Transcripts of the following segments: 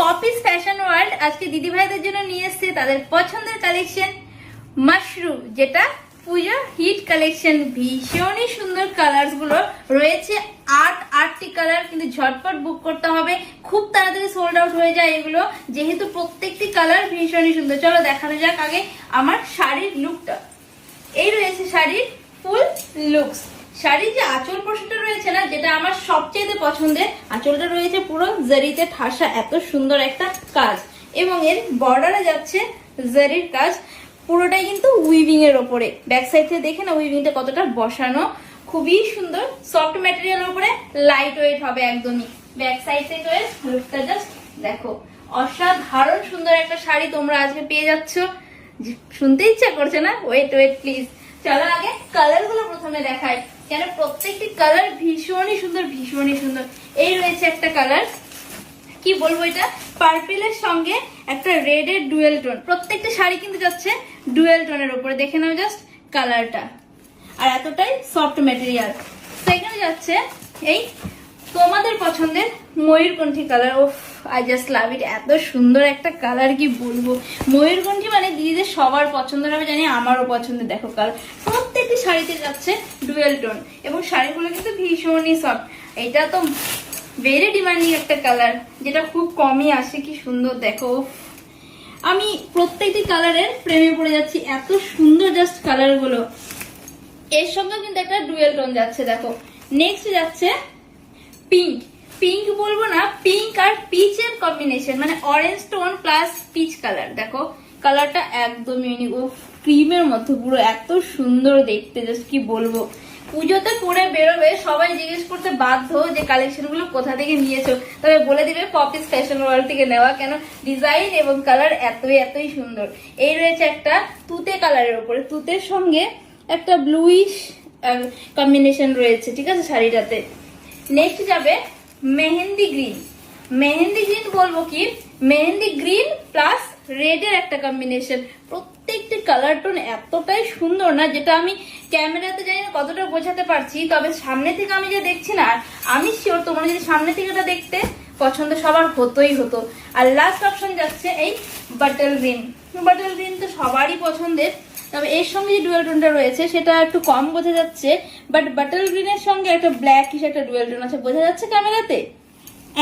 Poppy's fashion world আজকে দিদি ভাইদের জন্য নিয়ে এসেছে তাদের পছন্দের কালেকশন মাশরুম যেটা পুজো হিট কালেকশন ভীষণই সুন্দর কালার্সগুলো। রয়েছে আট, আটটি কালার কিন্তু ঝটপট বুক করতে হবে। খুব তাড়াতাড়ি সোল্ড আউট হয়ে যায় এগুলো। যেহেতু প্রত্যেকটি কালার ভীষণই সুন্দর। চলো দেখানো যাক আগে আমার শাড়ির লুকটা এই রয়েছে শাড়ির ফুল লুকস শাড়ির যে আঁচল পোর্শনটা রয়েছে না, যেটা আমার সবচেয়ে পছন্দের, আঁচলটা রয়েছে পুরো জারিতে ঠাসা, এত সুন্দর একটা কাজ। এবং এর বর্ডারে যাচ্ছে জারির কাজ, পুরোটাই কিন্তু উইভিং এর ওপরে। ব্যাক সাইড থেকে দেখে না উইভিংটা কতটা বসানো। খুবই সুন্দর সফট ম্যাটেরিয়াল উপরে লাইট ওয়েট হবে একদমই। ব্যাক সাইড থেকে লুকটা জাস্ট দেখো। অসাধারণ সুন্দর একটা শাড়ি তোমরা আজকে পেয়ে যাচ্ছ। শুনতে ইচ্ছা করছে না? ওয়েট ওয়েট প্লিজ চলো আগে কালারগুলো প্রথমে দেখাই। কেন প্রত্যেকটি কালার ভীষণই সুন্দর ভীষণই সুন্দর। এই রয়েছে একটা কালার কি বলব এটা? পার্পেলের সঙ্গে একটা রেড এর ডুয়েল টোন প্রত্যেকটা শাড়ি কিন্তু যাচ্ছে ডুয়েল টোনের উপরে। দেখে নাও জাস্ট কালারটা আর এতটাই সফট ম্যাটেরিয়াল সেখানে যাচ্ছে এই তোমাদের পছন্দের ময়ূরকণ্ঠী কালার ও আই জাস্ট লাভ ইট এত সুন্দর একটা কালার কি বলব? ময়ূরকণ্ঠী দিদিদের সবার পছন্দ হবে জানি, আমারও পছন্দের দেখো, কাল প্রত্যেকটি শাড়িতে যাচ্ছে ডুয়েল টোন এবং শাড়িগুলো কিন্তু ভীষণই সফট এটা তো ভেরি ডিমান্ডিং একটা কালার যেটা খুব কমই আসে, কি সুন্দর, দেখো আমি প্রত্যেকটি কালারের প্রেমে পড়ে যাচ্ছি, এত সুন্দর জাস্ট কালারগুলো এর সঙ্গে কিন্তু একটা ডুয়েল টোন যাচ্ছে, দেখো। নেক্সট যাচ্ছে পিঙ্ক পিঙ্ক বলব না পিঙ্ক আর পিচের কম্বিনেশন মানে orange tone plus peach colour দেখো। কালারটা একদমই ইউনিক ও ক্রিমের মতো পুরো এত সুন্দর দেখতে জাস্ট কি বলব। পুজোতে পরে বেরোবে, সবাই জিজ্ঞেস করতে বাধ্য যে কালেকশনগুলো কোথা থেকে নিয়েছো। তবে বলে দিবে পপিস ফ্যাশন ওয়ার্ল্ড থেকে নেওয়া, কেন ডিজাইন এবং কালার এতই এতই সুন্দর। এই রয়েছে একটা তুতে কালারের উপরে। তুতের সঙ্গে একটা ব্লুইশ কম্বিনেশন রয়েছে, ঠিক আছে, শাড়িটাতে। নেক্সট যাবে মেহেন্দি গ্রিন মেহেন্দি গ্রিন বলব কি? মেহেন্দি গ্রিন প্লাস রেড এর একটা কম্বিনেশন প্রত্যেকটি কালার টোন এতটাই সুন্দর না, যেটা আমি ক্যামেরাতে জানি না কতটা বোঝাতে পারছি, তবে সামনে থেকে আমি যে দেখছি না, আমি শিওর তোমরা যদি সামনে থেকে এটা দেখতে পছন্দ, সবার হতোই হতো। আর লাস্ট অপশন যাচ্ছে এই বাটল গ্রিন বাটল গ্রিন তো সবারই পছন্দের, তবে এর সঙ্গে যে ডুয়েল টোনটা রয়েছে, সেটা একটু কম বোঝা যাচ্ছে বাট বাটল গ্রিনের সঙ্গে একটা ব্ল্যাক হিসেবে একটা ডুয়েল টোন আছে। বোঝা যাচ্ছে ক্যামেরাতে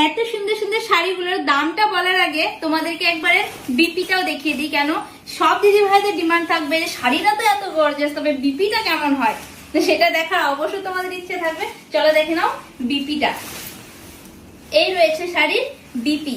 এত সুন্দর সুন্দর শাড়িগুলোর দামটা বলার আগে তোমাদেরকে একবারে বিপিটাও দেখিয়ে দিই কেন? সব দিদি ভাইদের ডিমান্ড থাকবে যে শাড়িটা তো এত গর্জাস তবে বিপিটা কেমন হয়? তো সেটা দেখার অবশ্যই তোমাদের ইচ্ছে থাকবে। চলো দেখে নাও বিপিটা। এই রয়েছে শাড়ির বিপি।